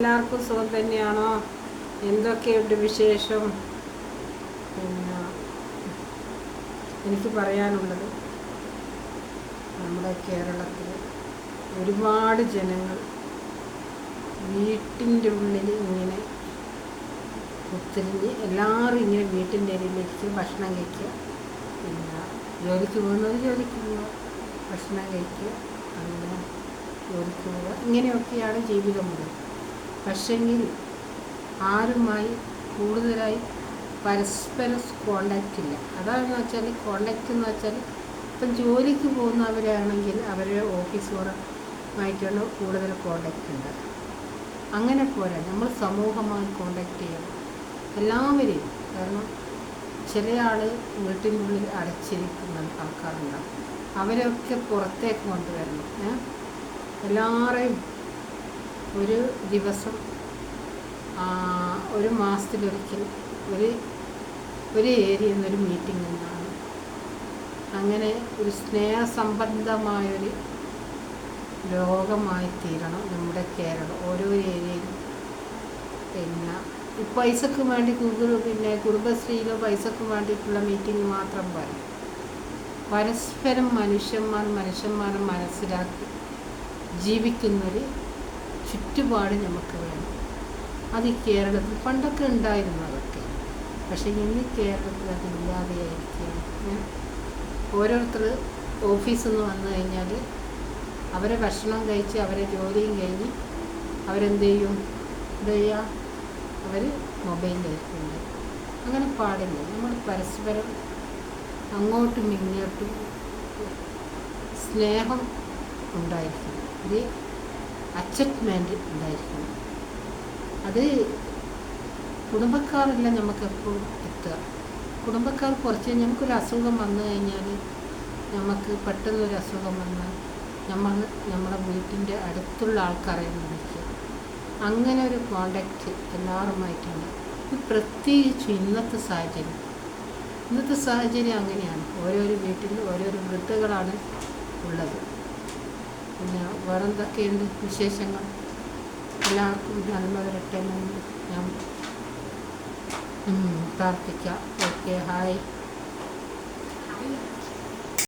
എല്ലാവർക്കും സുഖം തന്നെയാണോ? എന്തൊക്കെയുണ്ട് വിശേഷം? പിന്നെ എനിക്ക് പറയാനുള്ളത് നമ്മുടെ കേരളത്തിൽ ഒരുപാട് ജനങ്ങൾ വീട്ടിന്റെ ഉള്ളിൽ ഇങ്ങനെ ഒത്തിരിഞ്ഞ് എല്ലാവരും ഇങ്ങനെ വീട്ടിന്റെ ഇടയിലേക്ക് ഭക്ഷണം കഴിക്കുക. പിന്നെ ജോലിക്ക് പോകുന്നവർ ജോലിക്ക് പോവുക ഭക്ഷണം കഴിക്കുക അങ്ങനെ ജോലിക്ക് പോവുക. ഇങ്ങനെയൊക്കെയാണ് ജീവിതമുള്ളത് പക്ഷെങ്കിൽ ആരുമായി കൂടുതലായി പരസ്പരം കോണ്ടാക്റ്റ് ഇല്ല. അതാണെന്ന് വെച്ചാൽ കോണ്ടാക്റ്റ് എന്ന് വെച്ചാൽ ഇപ്പം ജോലിക്ക് പോകുന്നവരാണെങ്കിൽ അവരുടെ ഓഫീസുമായിട്ടാണ് കൂടുതൽ കോണ്ടാക്റ്റ് ഉണ്ട്. അങ്ങനെ പോരാ. നമ്മൾ സമൂഹമായി കോണ്ടാക്റ്റ് ചെയ്യണം. എല്ലാവരെയും. കാരണം ചില ആൾ വീട്ടിനുള്ളിൽ അടച്ചിരിക്കുന്ന ആൾക്കാരുണ്ടാവും. അവരൊക്കെ പുറത്തേക്ക് കൊണ്ടുവരണം? എല്ലാവരെയും ഒരു ദിവസം ഒരു മാസത്തിലൊരിക്കൽ ഒരു ഒരു ഏരിയയിൽ നിന്നൊരു മീറ്റിംഗ് ഉണ്ടാണ് അങ്ങനെ ഒരു സ്നേഹസംബന്ധമായൊരു ലോകമായി തീരണം നമ്മുടെ കേരളം ഓരോ ഏരിയയിലും. പിന്നെ ഈ പൈസക്ക് വേണ്ടി ഗൂഗിൾ പിന്നെ കുടുംബശ്രീയിലോ പൈസക്ക് വേണ്ടിയിട്ടുള്ള മീറ്റിംഗ് മാത്രം പറയും പരസ്പരം മനുഷ്യന്മാർ മനുഷ്യന്മാരെ മനസ്സിലാക്കി ജീവിക്കുന്നൊരു ചുറ്റുപാട് നമുക്ക് വേണം. അത് ഈ കേരളത്തിൽ പണ്ടൊക്കെ ഉണ്ടായിരുന്നു അതൊക്കെ. പക്ഷേ ഇന്ന് കേരളത്തിൽ അതില്ലാതെയായിരിക്കുകയാണ്? ഓരോരുത്തർ ഓഫീസിൽ നിന്ന് വന്നു കഴിഞ്ഞാൽ അവരെ ഭക്ഷണം കഴിച്ച് അവരെ ജോലിയും കഴിഞ്ഞ് അവരെന്ത് ചെയ്യും? എന്ത് ചെയ്യുക അവർ മൊബൈലിലേക്കുണ്ട് അങ്ങനെ പാടില്ല. നമ്മൾ പരസ്പരം അങ്ങോട്ടും ഇങ്ങോട്ടും സ്നേഹം ഉണ്ടായിരിക്കും ഒരു അച്ചറ്റ്മെന്റ് ഉണ്ടായിരിക്കണം. അത് കുടുംബക്കാരെല്ലാം നമുക്ക് എപ്പോഴും എത്തുക. കുടുംബക്കാർ കുറച്ച് നമുക്കൊരു അസുഖം വന്നു കഴിഞ്ഞാൽ നമുക്ക് പെട്ടെന്നൊരു അസുഖം വന്നാൽ നമ്മൾ നമ്മുടെ വീട്ടിന്റെ അടുത്തുള്ള ആൾക്കാരെ വിളിക്കുക. അങ്ങനെ ഒരു കോണ്ടാക്റ്റ് എല്ലാവരുമായിട്ടുണ്ട്. പ്രത്യേകിച്ചും ഇന്നത്തെ സാഹചര്യം. ഇന്നത്തെ സാഹചര്യം അങ്ങനെയാണ്. ഓരോരോ വീട്ടിൽ ഓരോരോ വൃദ്ധകളാണ് ഉള്ളത്. പിന്നെ വേറെന്തൊക്കെയുണ്ട് വിശേഷങ്ങൾ? എല്ലാവർക്കും നന്മ വരട്ടെ ഞാൻ പ്രാർത്ഥിക്കാം. Okay hi.